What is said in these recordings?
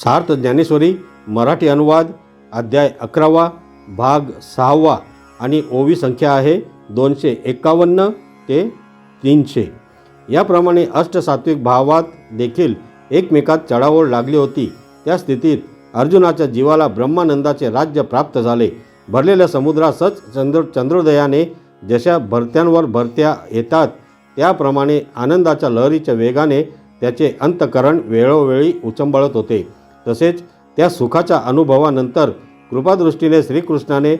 सार्थ ज्ञानेश्वरी मराठी अनुवाद अध्याय अकरावा भाग सहावा आणि ओवी संख्या आहे दोनशे एकावन्न ते तीनशे. याप्रमाणे अष्टसात्विक भावात देखील एकमेकात चढाओढ लागली होती. त्या स्थितीत अर्जुनाच्या जीवाला ब्रह्मानंदाचे राज्य प्राप्त झाले. भरलेल्या समुद्रासच चंद्र चंद्रोदयाने जशा भरत्यांवर भरत्या येतात त्याप्रमाणे आनंदाच्या लहरीच्या वेगाने त्याचे अंतकरण वेळोवेळी उचंबळत होते. तसेच त्या सुखाच्या अनुभवानंतर कृपादृष्टीने श्रीकृष्णाने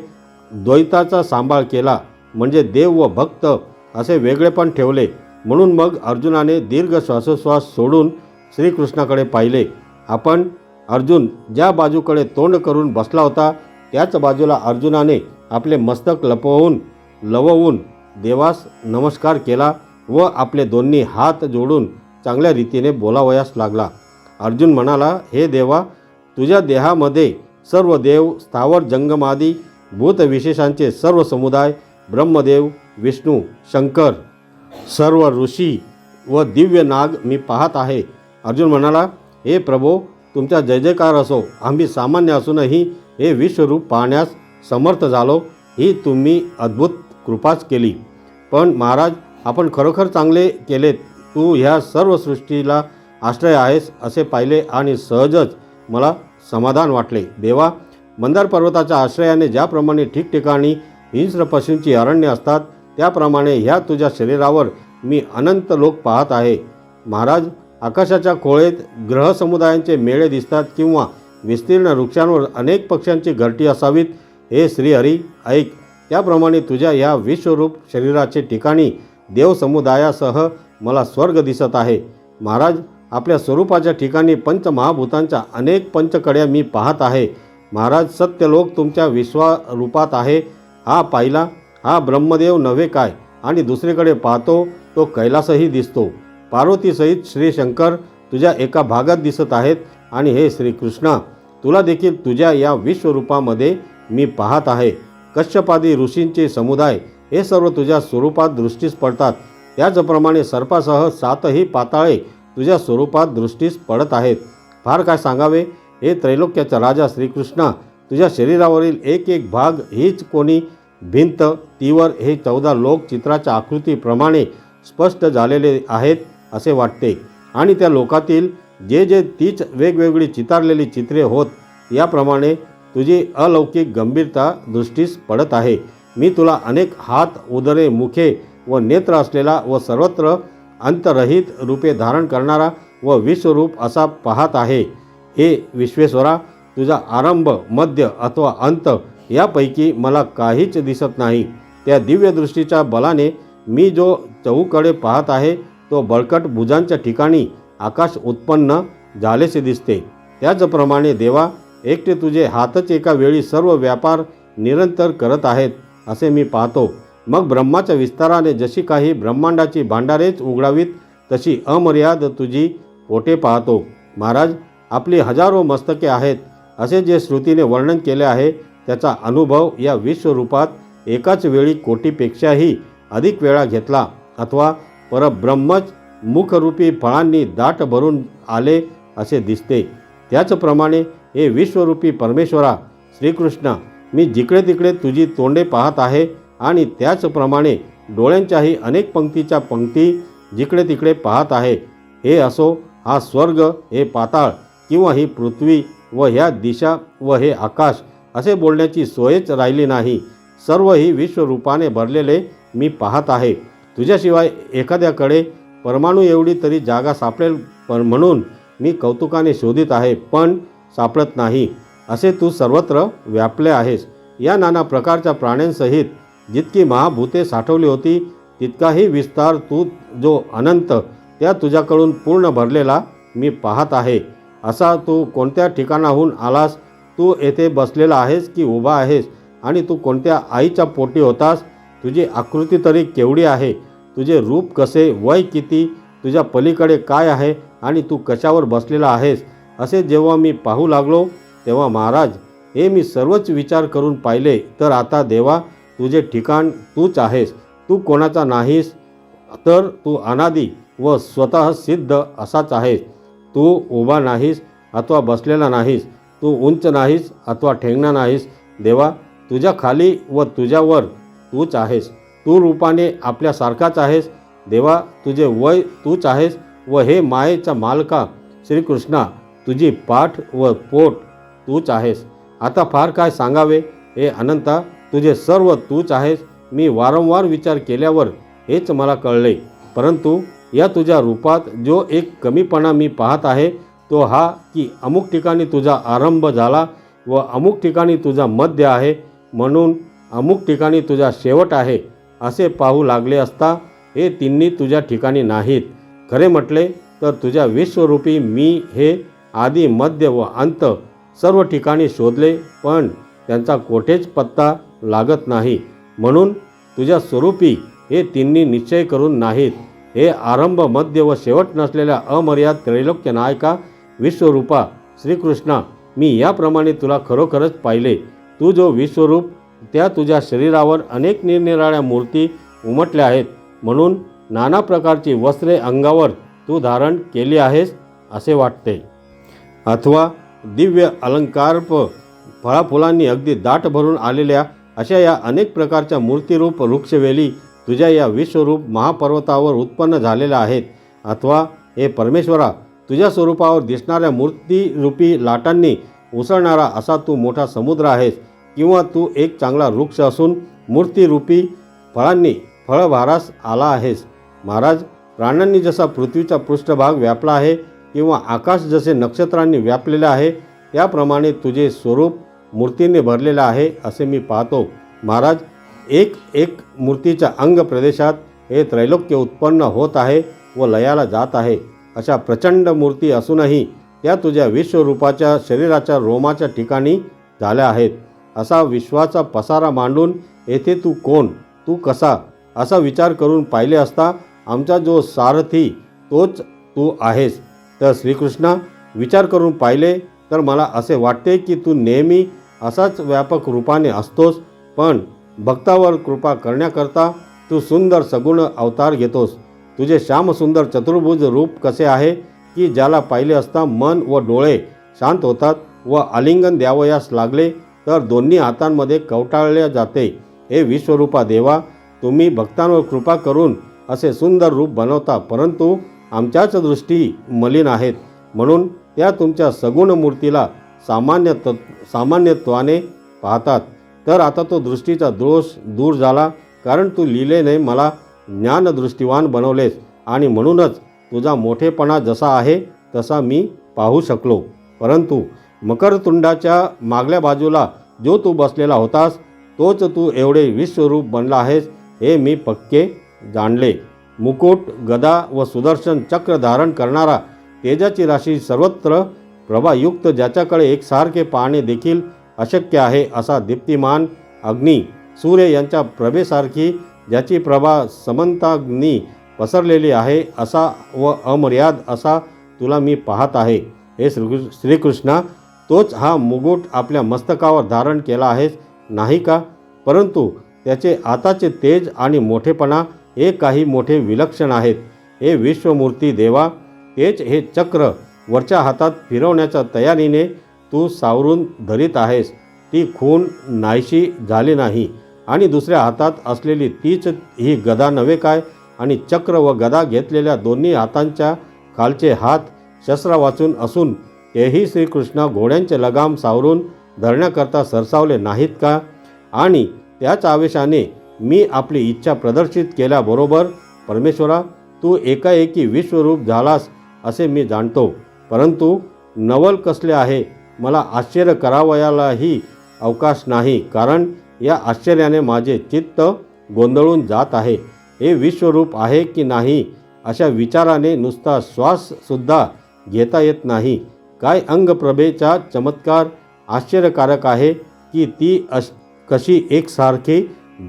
द्वैताचा सांभाळ केला म्हणजे देव व भक्त असे वेगळेपण ठेवले. म्हणून मग अर्जुनाने दीर्घ श्वासोश्वास सोडून श्रीकृष्णाकडे पाहिले. आपण अर्जुन ज्या बाजूकडे तोंड करून बसला होता त्याच बाजूला अर्जुनाने आपले मस्तक लपवून लववून देवास नमस्कार केला व आपले दोन्ही हात जोडून चांगल्या रीतीने बोलावयास लागला. अर्जुन म्हणाला हे देवा तुझ्या देहामध्ये सर्व देव स्थावर जंगमादी भूतविशेषांचे सर्व समुदाय ब्रह्मदेव विष्णू शंकर सर्व ऋषी व दिव्य नाग मी पाहत आहे. अर्जुन म्हणाला हे प्रभो तुमचा जय जयकार असो. आम्ही सामान्य असूनही हे विश्वरूप पाहण्यास समर्थ झालो. ही तुम्ही अद्भुत कृपाच केली. पण महाराज आपण खरोखर चांगले केलेत. तू ह्या सर्व सृष्टीला आश्रय आहेस असे पाहिले आणि सहजच मला समाधान वाटले. देवा मंदार पर्वताच्या आश्रयाने ज्याप्रमाणे ठिकठिकाणी हिंस्र पशूंची अरण्य असतात त्याप्रमाणे ह्या तुझ्या शरीरावर मी अनंत लोक पाहत आहे. महाराज आकाशाच्या खोळेत ग्रहसमुदायांचे मेळे दिसतात किंवा विस्तीर्ण वृक्षांवर अनेक पक्ष्यांची घरटी असावीत हे श्रीहरी ऐक. त्याप्रमाणे तुझ्या या विश्वरूप शरीराचे ठिकाणी देवसमुदायासह मला स्वर्ग दिसत आहे. महाराज आपल्या स्वरूपाच्या ठिकाणी पंचमहाभूतांच्या अनेक पंचकड्या मी पाहत आहे. महाराज सत्यलोक तुमच्या विश्वारूपात आहे. हा पाहिला हा ब्रह्मदेव नव्हे काय? आणि दुसरीकडे पाहतो तो कैलासही दिसतो. पार्वतीसहित श्री शंकर तुझ्या एका भागात दिसत आहेत आणि हे श्रीकृष्णा तुला देखील तुझ्या या विश्वरूपामध्ये मी पाहत आहे. कश्यपादी ऋषींचे समुदाय हे सर्व तुझ्या स्वरूपात दृष्टीस पडतात. त्याचप्रमाणे सर्पासह सातही पाताळे तुझ्या स्वरूपात दृष्टीस पडत आहेत. फार काय सांगावे? हे त्रैलोक्याचा राजा श्रीकृष्णा तुझ्या शरीरावरील एक एक भाग हीच कोणी भिंत तीवर हे चौदा लोक चित्राच्या आकृतीप्रमाणे स्पष्ट झालेले आहेत असे वाटते. आणि त्या लोकातील जे जे तीच वेगवेगळी चितारलेली चित्रे होत याप्रमाणे तुझी अलौकिक गंभीरता दृष्टीस पडत आहे. मी तुला अनेक हात उदरे मुखे व नेत्र असलेला व सर्वत्र अंतरहित रूपे धारण करणारा व विश्वरूप असा पाहत आहे. हे विश्वेश्वरा तुझा आरंभ मध्य अथवा अंत यापैकी मला काहीच दिसत नाही. त्या दिव्यदृष्टीच्या बलाने मी जो चहूकडे पाहत आहे तो बळकट भुजांच्या ठिकाणी आकाश उत्पन्न झालेसे दिसते. त्याचप्रमाणे देवा एकटे तुझे हातच एका वेळी सर्व व्यापार निरंतर करत आहेत असे मी पाहतो. मग ब्रह्माच्या विस्ताराने जशी काही ब्रह्मांडाची भांडारेच उघडावीत तशी अमर्याद तुझी पोटे पाहतो. महाराज आपली हजारो मस्तके आहेत असे जे श्रुतीने वर्णन केले आहे त्याचा अनुभव या विश्वरूपात एकाच वेळी कोटीपेक्षाही अधिक वेळा घेतला. अथवा परब्रह्मच मुखरूपी फळांनी दाट भरून आले असे दिसते. त्याचप्रमाणे हे विश्वरूपी परमेश्वरा श्रीकृष्ण मी जिकडे तिकडे तुझी तोंडे पाहत आहे आणि त्याचप्रमाणे डोळ्यांच्याही अनेक पंक्तीच्या पंक्ती जिकडे तिकडे पाहत आहे. हे असो हा स्वर्ग हे पाताळ किंवा ही पृथ्वी व ह्या दिशा व हे आकाश असे बोलण्याची सोयच राहिली नाही. सर्व ही विश्वरूपाने भरलेले मी पाहत आहे. तुझ्याशिवाय एखाद्याकडे परमाणू एवढी तरी जागा सापडेल पण म्हणून मी कौतुकाने शोधित आहे पण सापडत नाही. असे तू सर्वत्र व्यापले आहेस. या नाना प्रकारच्या प्राण्यांसहित जितकी महाभूते साठवली होती तितकाही विस्तार तू जो अनंत त्या तुझ्याकडून पूर्ण भरलेला मी पाहत आहे. असा तू कोणत्या ठिकाणाहून आलास? तू येथे बसलेला आहेस की उभा आहेस? आणि तू कोणत्या आईच्या पोटी होतास? तुझी आकृती तरी केवढी आहे? तुझे रूप कसे? वय किती? तुझ्या पलीकडे काय आहे? आणि तू कशावर बसलेला आहेस? असे जेव्हा मी पाहू लागलो तेव्हा महाराज हे मी सर्वच विचार करून पाहिले. तर आता देवा तुझे ठिकाण तूच आहेस. तू कोणाचा नाहीस तर तू अनादी व स्वतः सिद्ध असाच आहेस. तू उभा नाहीस अथवा बसलेला नाहीस. तू उंच नाहीस अथवा ठेंगणा नाहीस. देवा तुझ्या खाली व तुझ्यावर तूच आहेस. तू रूपाने आपल्यासारखाच आहेस. देवा तुझे वय तूच आहेस व हे मायेचा मालका श्रीकृष्णा तुझी पाठ व पोट तूच आहेस. आता फार काय सांगावे हे अनंता? तुझे सर्व तूच आहेस. मी वारंवार विचार केल्यावर हेच मला कळले. परंतु या तुझ्या रूपात जो एक कमीपणा मी पाहत आहे तो हा की अमुक ठिकाणी तुझा आरंभ झाला व अमुक ठिकाणी तुझा मध्य आहे म्हणून अमुक ठिकाणी तुझा शेवट आहे असे पाहू लागले असता हे तिन्ही तुझ्या ठिकाणी नाहीत. खरे म्हटले तर तुझ्या विश्वरूपी मी हे आदी मध्य व अंत सर्व ठिकाणी शोधले पण त्यांचा कोठेच पत्ता लागत नाही. म्हणून तुझ्या स्वरूपी हे तिन्ही निश्चय करून नाहीत. हे आरंभ मध्य व शेवट नसलेल्या अमर्याद त्रैलोक्य नायका विश्वरूपा श्रीकृष्णा मी याप्रमाणे तुला खरोखरच पाहिले. तू जो विश्वरूप त्या तुझ्या शरीरावर अनेक निरनिराळ्या मूर्ती उमटल्या आहेत. म्हणून नाना प्रकारची वस्त्रे अंगावर तू धारण केली आहेस असे वाटते. अथवा दिव्य अलंकारप फळाफुलांनी अगदी दाट भरून आलेल्या अशा या अनेक प्रकारच्या मूर्तिरूप वृक्षवेली तुझ्या या विश्वरूप महापर्वतावर उत्पन्न झालेल्या आहेत. अथवा हे परमेश्वरा तुझ्या स्वरूपावर दिसणाऱ्या मूर्तिरूपी लाटांनी उसळणारा असा तू मोठा समुद्र आहेस किंवा तू एक चांगला वृक्ष असून मूर्तिरूपी फळांनी फळभारास आला आहेस. महाराज प्राण्यांनी जसा पृथ्वीचा पृष्ठभाग व्यापला आहे किंवा आकाश जसे नक्षत्रांनी व्यापलेले आहे त्याप्रमाणे तुझे स्वरूप मूर्तीने भरलेलं आहे असे मी पाहतो. महाराज एक एक मूर्तीच्या अंग प्रदेशात हे त्रैलोक्य उत्पन्न होत आहे व लयाला जात आहे. अशा प्रचंड मूर्ती असूनही त्या तुझ्या विश्वरूपाच्या शरीराच्या रोमाच्या ठिकाणी झाल्या आहेत. असा विश्वाचा पसारा मांडून येथे तू कोण? तू कसा? असा विचार करून पाहिले असता आमचा जो सारथी तोच तू आहेस. तर श्रीकृष्णा विचार करून पाहिले तर मला असे वाटते की तू नेहमी असाच व्यापक रूपाने असतोस पण भक्तावर कृपा करण्याकरता तू सुंदर सगुण अवतार घेतोस. तुझे श्यामसुंदर चतुर्भुज रूप कसे आहे की ज्याला पाहिले असता मन व डोळे शांत होतात व आलिंगन द्यावयास लागले तर दोन्ही हातांमध्ये कवटाळले जाते. हे विश्वरूपा देवा तुम्ही भक्तांवर कृपा करून असे सुंदर रूप बनवता परंतु आमच्याच दृष्टी मलिन आहेत. म्हणून त्या तुमच्या सगुण मूर्तीला सामान्य त सामान्यत्वाने पाहतात. तर आता तो दृष्टीचा दोष दूर झाला कारण तू लिहिलेने मला ज्ञानदृष्टीवान बनवलेस आणि म्हणूनच तुझा मोठेपणा जसा आहे तसा मी पाहू शकलो. परंतु मकरतुंडाच्या मागल्या बाजूला जो तू बसलेला होतास तोच तू एवढे विश्वरूप बनला आहेस हे मी पक्के जाणले. मुकुट गदा व सुदर्शन चक्र धारण करणारा तेजाची राशी सर्वत्र प्रभायुक्त ज्याच्याकडे एकसारखे पाहणे देखील अशक्य आहे असा दीप्तिमान अग्नी सूर्य यांच्या प्रभेसारखी ज्याची प्रभा समंताग्नी पसरलेली आहे असा व अमर्याद असा तुला मी पाहत आहे. हे श्री श्रीकृष्णा तोच हा मुकुट आपल्या मस्तकावर धारण केला आहेस नाही का? परंतु त्याचे आताचे तेज आणि मोठेपणा हे काही मोठे विलक्षण आहेत. हे विश्वमूर्ती देवा तेज हे चक्र वरच्या हातात फिरवण्याच्या तयारीने तू सावरून धरीत आहेस. ती खून नाहीशी झाली नाही. आणि दुसऱ्या हातात असलेली तीच ही गदा नव्हे काय? आणि चक्र व गदा घेतलेल्या दोन्ही हातांच्या खालचे हात शस्त्र वाचून असून तेही श्रीकृष्ण घोड्यांचे लगाम सावरून धरण्याकरता सरसावले नाहीत का? आणि त्याच आवेशाने मी आपली इच्छा प्रदर्शित केल्याबरोबर परमेश्वरा तू एकाएकी विश्वरूप झालास असे मी जाणतो. परंतु नवल कसले आहे मला आश्चर्य करावयालाही अवकाश नाही कारण या आश्चर्याने माझे चित्त गोंधळून जात आहे. हे विश्वरूप आहे की नाही अशा विचाराने नुसता श्वाससुद्धा घेता येत नाही. काय अंगप्रभेचा चमत्कार आश्चर्यकारक आहे की ती अश कशी एकसारखी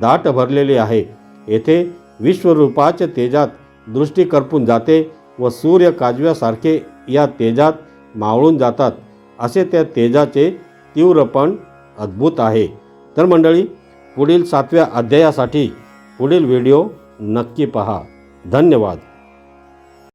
दाट भरलेली आहे. येथे विश्वरूपाच्या तेजात दृष्टी करपून जाते व सूर्य काजव्यासारखे या तेजात मावळून जातात. असे त्या तेजाचे तीव्रपण अद्भुत आहे. तर मंडळी पुढील सातव्या अध्यायासाठी पुढील व्हिडिओ नक्की पहा. धन्यवाद.